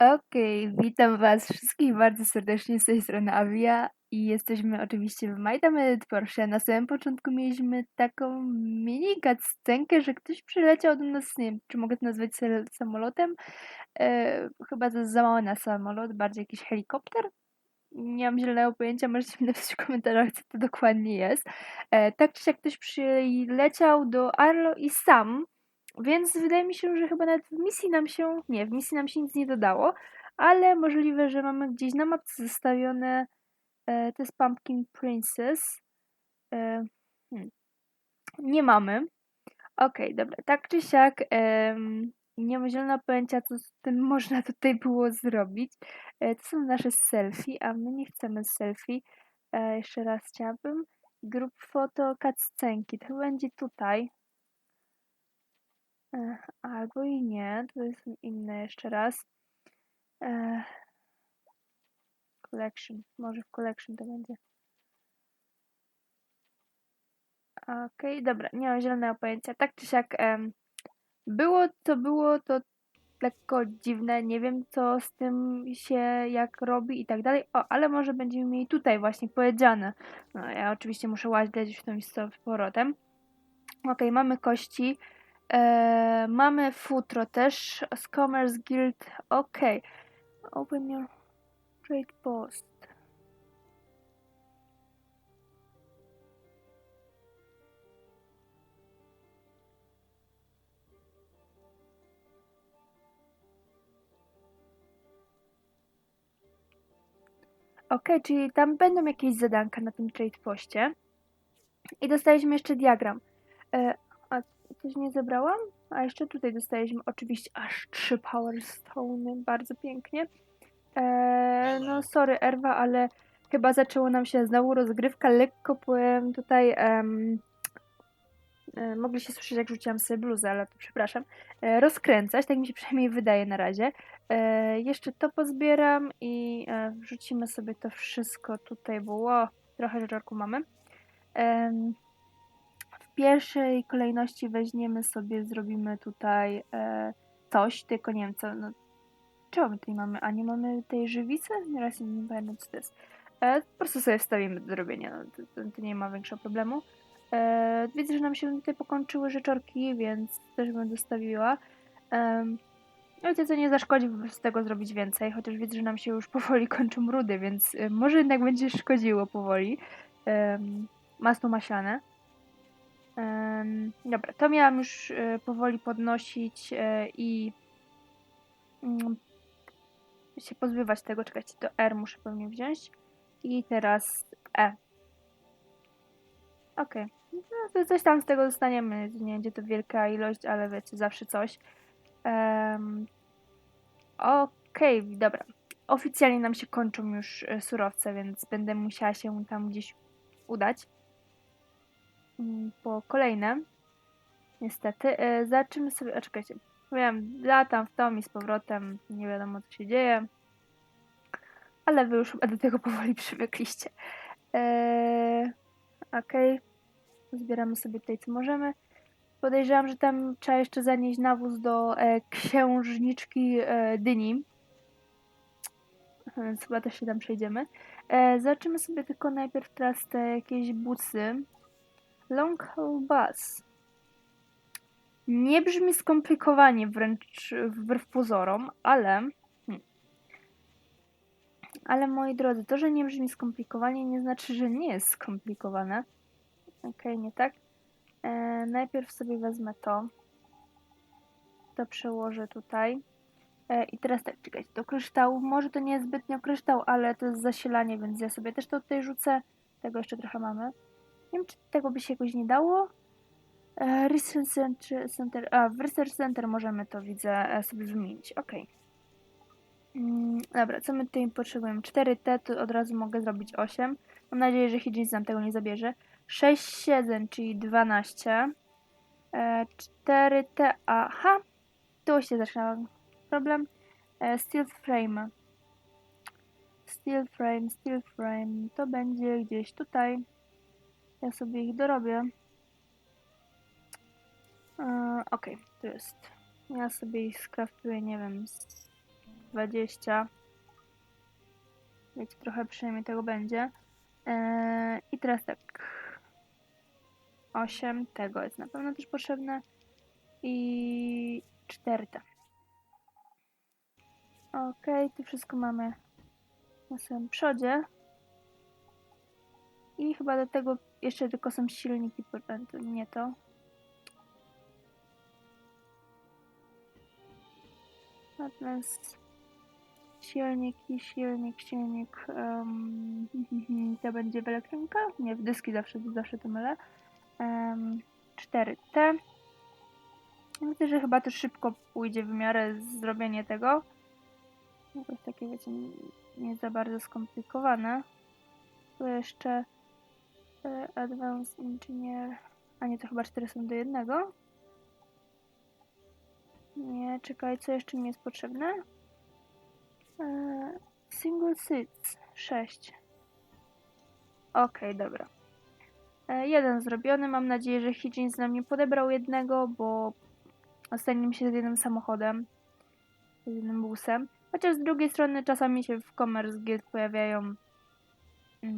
Okej, witam was wszystkich bardzo serdecznie z tej strony Avia i jesteśmy oczywiście w Majdamed Porsche. Na samym początku mieliśmy taką mini scenkę, że ktoś przyleciał do nas, nie wiem, czy mogę to nazwać samolotem? E, chyba to jest za mało na samolot, bardziej jakiś helikopter? Nie mam zielonego pojęcia, możecie mi napisać w komentarzach, co to dokładnie jest. E, tak czy siak ktoś przyleciał do Arlo i sam więc wydaje mi się, że chyba nawet w misji nam się, nie, w misji nam się nic nie dodało, ale możliwe, że mamy gdzieś na mapce zestawione, e, to jest Pumpkin Princess. E, hmm. Nie mamy. Okej, dobra, tak czy siak, em, nie mam zielonego pojęcia, co z tym można tutaj było zrobić. E, to są nasze selfie, a my nie chcemy selfie. E, jeszcze raz chciałabym. Grup foto cutscenki, to będzie tutaj. Albo i nie, to są inne jeszcze raz. Collection, może w collection to będzie. Okej, dobra, nie mam zielonego pojęcia. Tak czy siak, było to było to lekko dziwne, nie wiem co z tym się jak robi i tak dalej. O, ale może będziemy mieli tutaj właśnie powiedziane. No, ja oczywiście muszę łaździć w tym z powrotem. Okej, mamy kości. E, mamy futro też. Z Commerce Guild. Ok. Open your trade post. Ok, czyli tam będą jakieś zadanka na tym trade postie. I dostaliśmy jeszcze diagram. E, Coś nie zebrałam? A jeszcze tutaj dostaliśmy oczywiście aż trzy Power Stone, bardzo pięknie. Eee, no sorry Erwa, ale chyba zaczęło nam się znowu rozgrywka. Lekko powiem tutaj... Um, e, mogliście słyszeć jak rzuciłam sobie bluzę, ale to przepraszam. E, rozkręcać, tak mi się przynajmniej wydaje na razie. E, jeszcze to pozbieram i e, wrzucimy sobie to wszystko tutaj, bo o, trochę rzeczorku mamy pierwszej kolejności weźmiemy sobie, zrobimy tutaj e, coś, tylko nie wiem co, no, czego my tutaj mamy? A nie mamy tej żywicy? Nieraz nie pamiętam co to jest. E, po prostu sobie wstawimy do zrobienia, no, to, to, to nie ma większego problemu. E, widzę, że nam się tutaj pokończyły rzeczorki, więc też bym dostawiła. E, Wiecie co, nie zaszkodzi z tego zrobić więcej, chociaż widzę, że nam się już powoli kończą rudy, więc e, może jednak będzie szkodziło powoli. Um, masło maślane. Dobra, to miałam już y, powoli podnosić y, i y, się pozbywać tego. Czekajcie, to R muszę pewnie wziąć. I teraz E. Ok. No, coś tam z tego dostaniemy. Nie będzie to wielka ilość, ale wiecie, zawsze coś. Um, Okej, okay, dobra. Oficjalnie nam się kończą już surowce, więc będę musiała się tam gdzieś udać. Mm, po kolejne. Niestety. E, zaczynamy sobie. A czekajcie. Wiem, latam w tom i z powrotem. Nie wiadomo co się dzieje. Ale wy już do tego powoli przywykliście. Eee, Okej. Okay. Zbieramy sobie tutaj co możemy. Podejrzewam, że tam trzeba jeszcze zanieść nawóz do e, księżniczki e, Dyni. Więc chyba też się tam przejdziemy. E, zobaczymy sobie tylko najpierw teraz te jakieś bucy. Long haul bus. Nie brzmi skomplikowanie, wręcz wbrew pozorom, ale. Hmm. Ale moi drodzy, to, że nie brzmi skomplikowanie, nie znaczy, że nie jest skomplikowane. Ok, nie tak. E, najpierw sobie wezmę to. To przełożę tutaj. E, I teraz tak, czekajcie, do kryształu. Może to nie jest zbytnio kryształ, ale to jest zasilanie, więc ja sobie też to tutaj rzucę. Tego jeszcze trochę mamy. Nie wiem, czy tego by się jakoś nie dało. E, Research Center, a w Research Center możemy to, widzę, e, sobie wymienić. Ok. Mm, dobra, co my tutaj potrzebujemy? 4T, to od razu mogę zrobić 8. Mam nadzieję, że Higgins nam tego nie zabierze. 6, 7, czyli 12. E, 4T, aha. Tu się zaczyna problem. E, steel Frame. Steel Frame, Steel Frame. To będzie gdzieś tutaj. Ja sobie ich dorobię. Okej, okay, tu jest. Ja sobie ich skraftuję, nie wiem. 20. Wiecie, trochę przynajmniej tego będzie. Eee, I teraz tak. 8 tego jest na pewno też potrzebne. I 4 te. Okej, tu wszystko mamy na samym przodzie. I chyba do tego jeszcze tylko są silniki, nie to. Natomiast silniki, silnik, silnik, em, to będzie w elektrynka? Nie, w dyski zawsze, zawsze to mylę. Um, 4T. Myślę, że chyba to szybko pójdzie w miarę zrobienie tego. Jakoś takie, wiecie, nie- za bardzo skomplikowane. Tu jeszcze Advanced Engineer. A nie, to chyba 4 są do jednego. Nie, czekaj, co jeszcze mi jest potrzebne? E, single seats 6. Okej, dobra. E, jeden zrobiony. Mam nadzieję, że Higgins nam nie podebrał jednego, bo ostatnim się z jednym samochodem, z jednym busem. Chociaż z drugiej strony czasami się w Commerce Guild pojawiają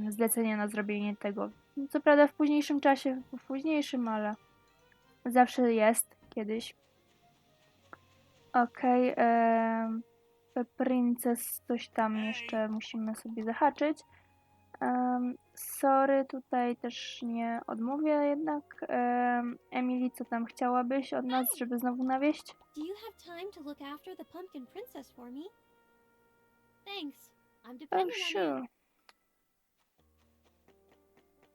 zlecenia na zrobienie tego. Co prawda w późniejszym czasie, w późniejszym, ale zawsze jest kiedyś. Okej, okay, Princess coś tam jeszcze musimy sobie zahaczyć. Em, sorry, tutaj też nie odmówię jednak. Em, Emily, co tam chciałabyś od nas, żeby znowu nawieść? Do you have time to look after the pumpkin princess for me? Thanks. I'm Oh, depending on sure.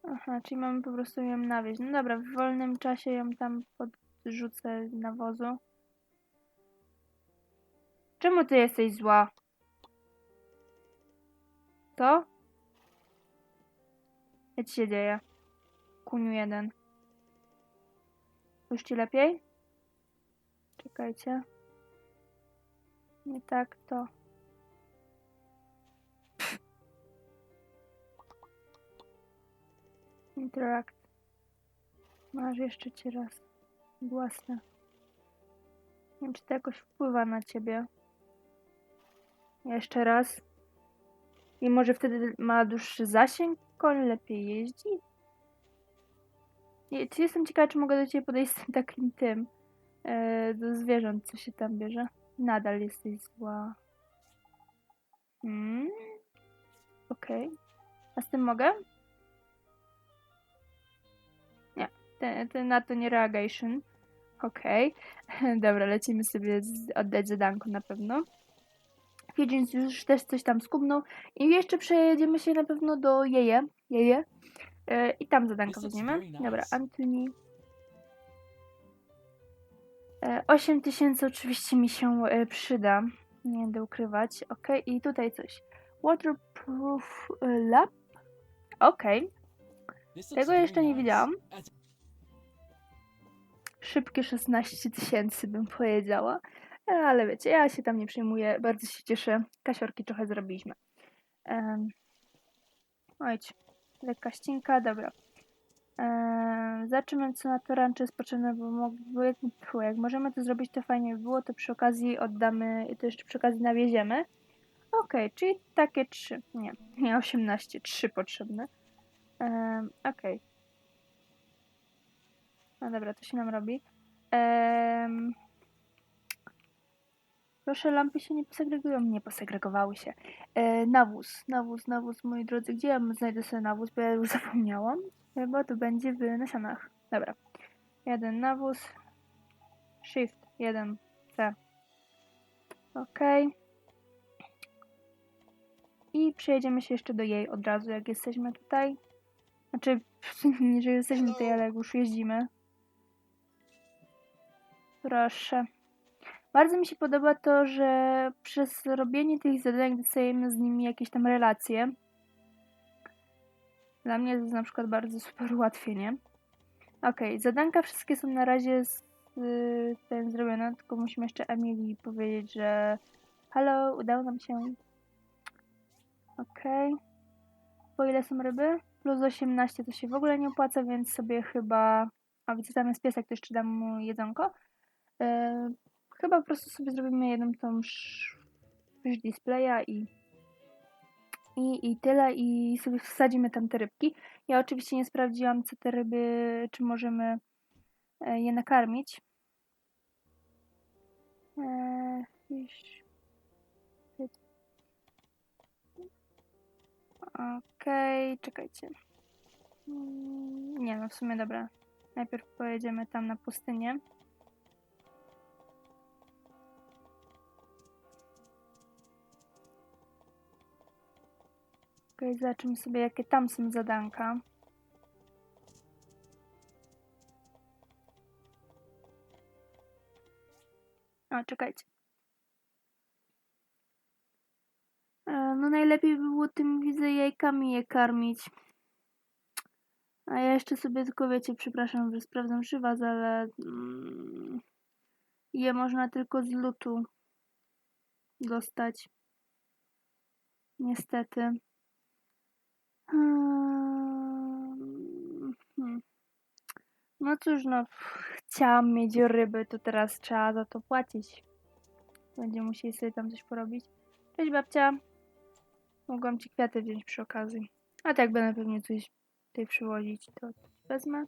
Aha, czyli mamy po prostu ją nawieźć. No dobra, w wolnym czasie ją tam podrzucę na wozu. Czemu ty jesteś zła? Co? Co ci się dzieje? Kuniu jeden. Już ci lepiej? Czekajcie. Nie tak to. Interact. Masz jeszcze ci raz. Własne. Nie wiem, czy to jakoś wpływa na ciebie. Jeszcze raz. I może wtedy ma dłuższy zasięg, koń lepiej jeździ? Czy jestem ciekawa, czy mogę do ciebie podejść z takim tym, e, do zwierząt, co się tam bierze. Nadal jesteś zła. Hmm. Okej. A z tym mogę? Ty na to nie reagation. Okej. Dobra, lecimy sobie z, oddać zadanko na pewno. Higgins już też coś tam skubnął. I jeszcze przejedziemy się na pewno do Jeje. Jeje. E, I tam zadanko weźmiemy. Dobra, Anthony. E, 8000 oczywiście mi się e, przyda. Nie będę ukrywać. Ok, i tutaj coś. Waterproof e, lap. Ok, tego jeszcze nie widziałam. Szybkie 16 tysięcy bym powiedziała. E, Ale wiecie, ja się tam nie przejmuję. Bardzo się cieszę. Kasiorki trochę zrobiliśmy. Um, ojć, lekka ścinka, dobra. Eee, zobaczymy, co na to rancze jest potrzebne, bo, mo- bo jak, tfu, jak możemy to zrobić, to fajnie by było, to przy okazji oddamy, to jeszcze przy okazji nawieziemy. Okej, czyli takie trzy, nie, nie 18, trzy potrzebne. Eee, Okej. No dobra, to się nam robi. Em, Proszę, lampy się nie posegregują. Nie posegregowały się. E, nawóz, nawóz, nawóz, moi drodzy. Gdzie ja znajdę sobie nawóz? Bo ja już zapomniałam. Chyba to będzie w nasionach. Dobra. Jeden nawóz. Shift, jeden C. Ok. I przejedziemy się jeszcze do jej od razu, jak jesteśmy tutaj. Znaczy, nie, że jesteśmy tutaj, ale jak już jeździmy. Proszę. Bardzo mi się podoba to, że przez robienie tych zadań dostajemy z nimi jakieś tam relacje. Dla mnie to jest na przykład bardzo super ułatwienie. Okej, zadanka wszystkie są na razie z, y, ten zrobione, tylko musimy jeszcze Emilii powiedzieć, że halo, udało nam się. Okej. Po ile są ryby? Plus 18 to się w ogóle nie opłaca, więc sobie chyba... A widzę, tam jest piesek, to jeszcze dam mu jedzonko. Yy, chyba po prostu sobie zrobimy jedną tą sz... fish displaya i, i, i tyle. I sobie wsadzimy tam te rybki. Ja oczywiście nie sprawdziłam, co te ryby, czy możemy e, je nakarmić. E. Okej, czekajcie. Mm, Nie no, w sumie dobra. Najpierw pojedziemy tam na pustynię. Okej, zobaczymy sobie, jakie tam są zadanka. O, czekajcie. E, No najlepiej by było tym, widzę, jajkami je karmić. A ja jeszcze sobie tylko, wiecie, przepraszam, że sprawdzam przy was, ale mm, je można tylko z lutu dostać. Niestety. Hmm. No cóż, no, chciałam mieć ryby, to teraz trzeba za to płacić. Będziemy musieli sobie tam coś porobić. Cześć babcia. Mogłam ci kwiaty wziąć przy okazji. A tak będę pewnie coś tutaj przywozić, to wezmę.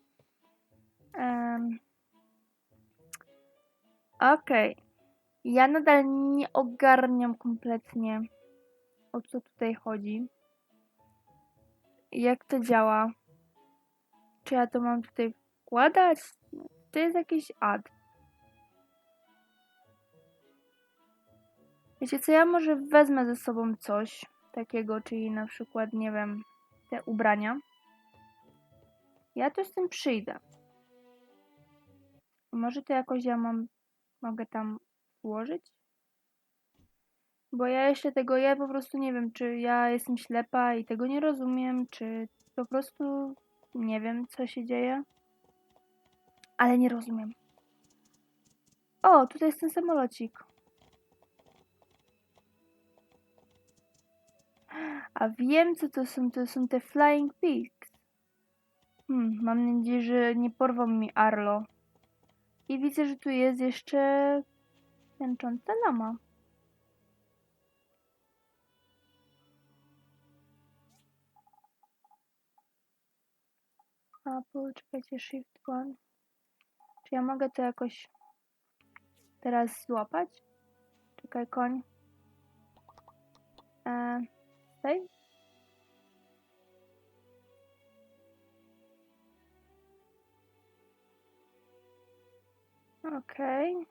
Um. Okej. Ja nadal nie ogarniam kompletnie o co tutaj chodzi. Jak to działa? Czy ja to mam tutaj wkładać? To jest jakiś ad. Wiecie co, ja może wezmę ze sobą coś takiego, czyli na przykład, nie wiem, te ubrania. Ja to z tym przyjdę. Może to jakoś ja mam, mogę tam włożyć? Bo ja jeszcze tego, ja po prostu nie wiem, czy ja jestem ślepa i tego nie rozumiem, czy po prostu nie wiem, co się dzieje. Ale nie rozumiem. O, tutaj jest ten samolocik. A wiem, co to są. To są te Flying Pigs. Hmm, mam nadzieję, że nie porwą mi Arlo. I widzę, że tu jest jeszcze jęcząca lama. A, poczekajcie, shift one. Czy ja mogę to jakoś teraz złapać? Czekaj, koń. E? Okej.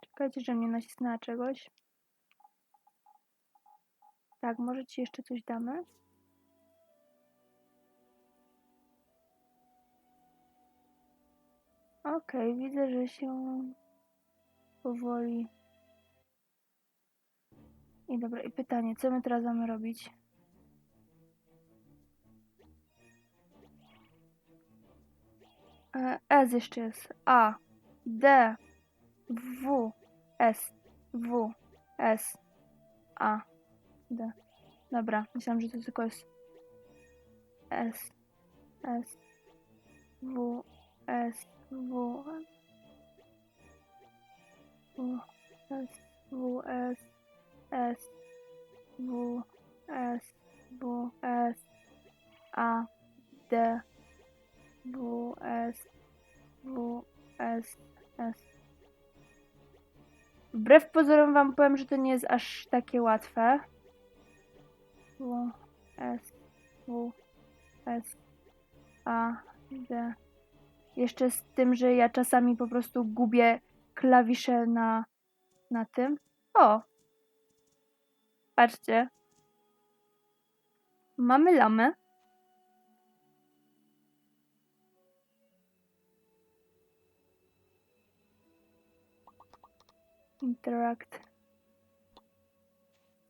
Czekajcie, że mnie nacisnęła czegoś. Tak, może ci jeszcze coś damy? Okej, widzę, że się powoli. I dobra, i pytanie, co my teraz mamy robić? E, S jeszcze jest. A, D, W, S, W, S, A, D. Dobra, myślałam, że to tylko jest S, S, W, S, W, W, S, W, S, S, W, S, W, S, A, D, W, S, W, S, S. Wbrew pozorom wam powiem, że to nie jest aż takie łatwe. W, S, W, S, A, D. Jeszcze z tym, że ja czasami po prostu gubię klawisze na, na tym. O! Patrzcie. Mamy lamę. Interact.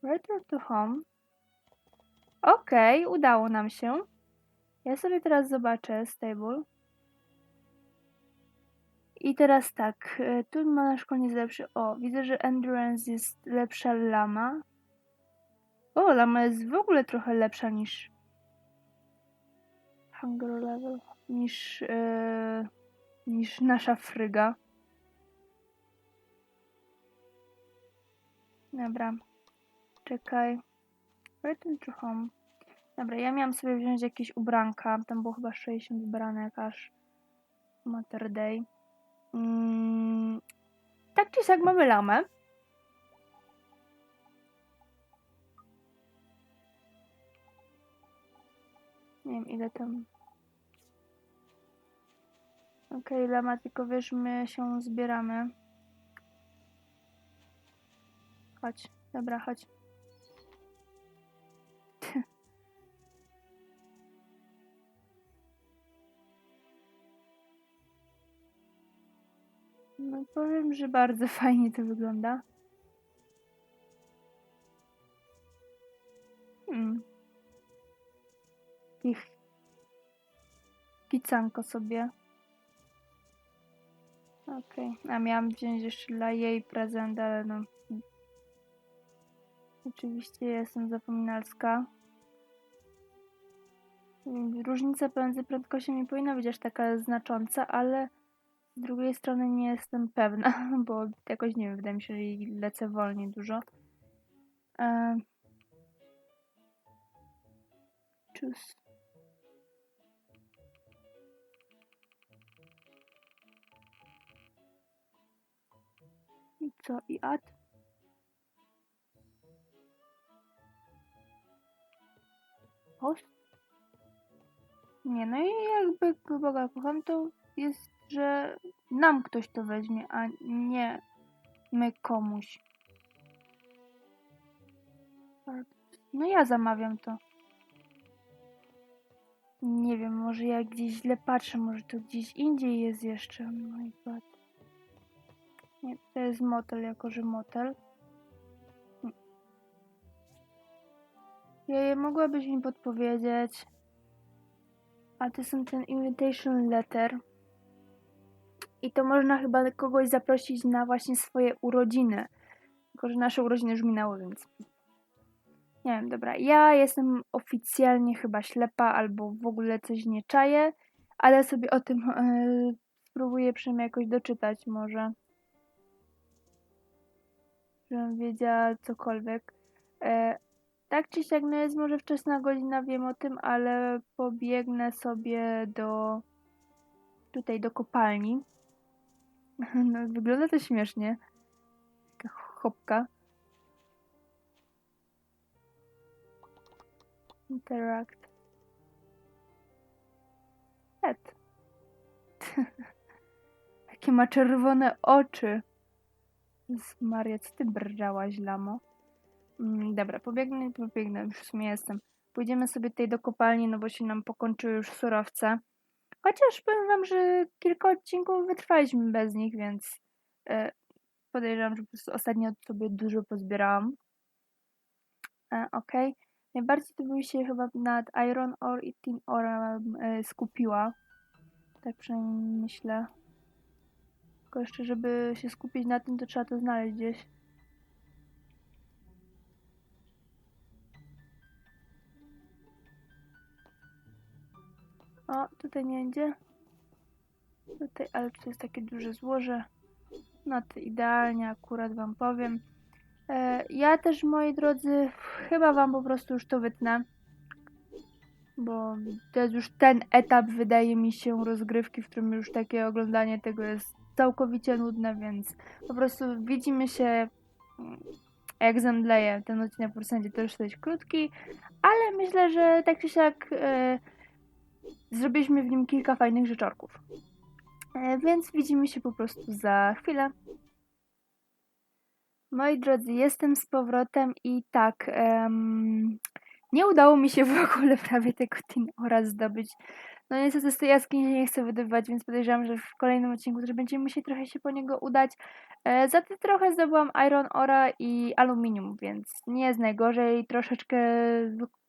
Return to home. Okej, udało nam się. Ja sobie teraz zobaczę stable. I teraz tak, e, tu ma nasz koniec lepszy. O, widzę, że endurance jest lepsza lama. O, lama jest w ogóle trochę lepsza niż hunger level, niż, e, niż nasza fryga. Dobra. Czekaj. Return to home. Dobra, ja miałam sobie wziąć jakieś ubranka. Tam było chyba 60 ubranek aż. Mater Day. Mm, tak czy siak mamy lamę. Nie wiem ile tam. Okej, lama, tylko wiesz, my się zbieramy. Chodź, dobra, chodź. No powiem, że bardzo fajnie to wygląda. Hmm. Ich picanko sobie. Okej, a miałam wziąć jeszcze dla jej prezent, ale no. Oczywiście jestem zapominalska. Różnica pomiędzy prędkością nie powinna być aż taka znacząca, ale z drugiej strony nie jestem pewna, bo jakoś nie wiem, wydaje mi się, że lecę wolniej dużo. E... Choose. I co? I add? Post? Nie, no i jakby Boga kocham, to jest, że nam ktoś to weźmie, a nie my komuś. No ja zamawiam to. Nie wiem, może ja gdzieś źle patrzę, może to gdzieś indziej jest jeszcze. My god. Nie, to jest motel, jako że motel. Ja mogłabyś mi podpowiedzieć. A to są ten invitation letter. I to można chyba kogoś zaprosić na właśnie swoje urodziny. Tylko, że nasze urodziny już minęły, więc. Nie wiem, dobra. Ja jestem oficjalnie chyba ślepa albo w ogóle coś nie czaję, ale sobie o tym e, spróbuję przynajmniej jakoś doczytać może. Żebym wiedziała cokolwiek. E, tak czy siak, no jest może wczesna godzina, wiem o tym, ale pobiegnę sobie do tutaj do kopalni. No, wygląda to śmiesznie. Taka chopka. Interact. Pet. Jakie ma czerwone oczy. Maria, co ty brżałaś, lamo? Mm, dobra, pobiegnę, pobiegnę, już w sumie jestem. Pójdziemy sobie tutaj do kopalni, no bo się nam pokończyły już surowce. Chociaż powiem wam, że kilka odcinków wytrwaliśmy bez nich, więc e, podejrzewam, że po prostu ostatnio sobie dużo pozbierałam. E, Okej. Najbardziej to bym się chyba nad Iron Ore i Tin Orem e, skupiła. Tak przynajmniej myślę. Tylko jeszcze, żeby się skupić na tym, to trzeba to znaleźć gdzieś. O, tutaj nie idzie. Tutaj, ale to jest takie duże złoże. No to idealnie akurat wam powiem. E, ja też, moi drodzy, chyba wam po prostu już to wytnę. Bo to jest już ten etap, wydaje mi się, rozgrywki, w którym już takie oglądanie tego jest całkowicie nudne, więc po prostu widzimy się mm, jak zemdleję. Ten odcinek po prostu będzie też dość krótki, ale myślę, że tak czy siak e, zrobiliśmy w nim kilka fajnych rzeczorków. E, więc widzimy się po prostu za chwilę. Moi drodzy, jestem z powrotem i tak, em, nie udało mi się w ogóle prawie tego Tin oraz zdobyć. No niestety z tej jaskini nie chcę wydobywać, więc podejrzewam, że w kolejnym odcinku też będziemy musieli trochę się po niego udać. E, za to trochę zdobyłam Iron Ora i Aluminium, więc nie jest najgorzej. Troszeczkę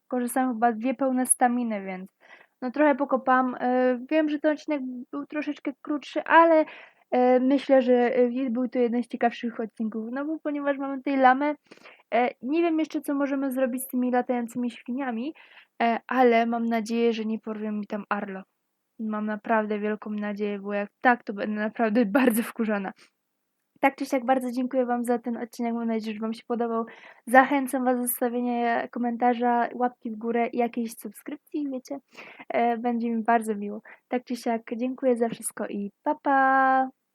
wykorzystałam chyba dwie pełne staminy, więc no trochę pokopam. E, wiem, że ten odcinek był troszeczkę krótszy, ale e, myślę, że e, był to jeden z ciekawszych odcinków. No bo ponieważ mamy tutaj lamę, nie wiem jeszcze co możemy zrobić z tymi latającymi świniami, ale mam nadzieję, że nie porwie mi tam Arlo. Mam naprawdę wielką nadzieję, bo jak tak, to będę naprawdę bardzo wkurzona. Tak czy siak bardzo dziękuję Wam za ten odcinek. Mam nadzieję, że Wam się podobał. Zachęcam Was do zostawienia komentarza, łapki w górę i jakiejś subskrypcji, wiecie. E, Będzie mi bardzo miło. Tak czy siak, dziękuję za wszystko i pa pa!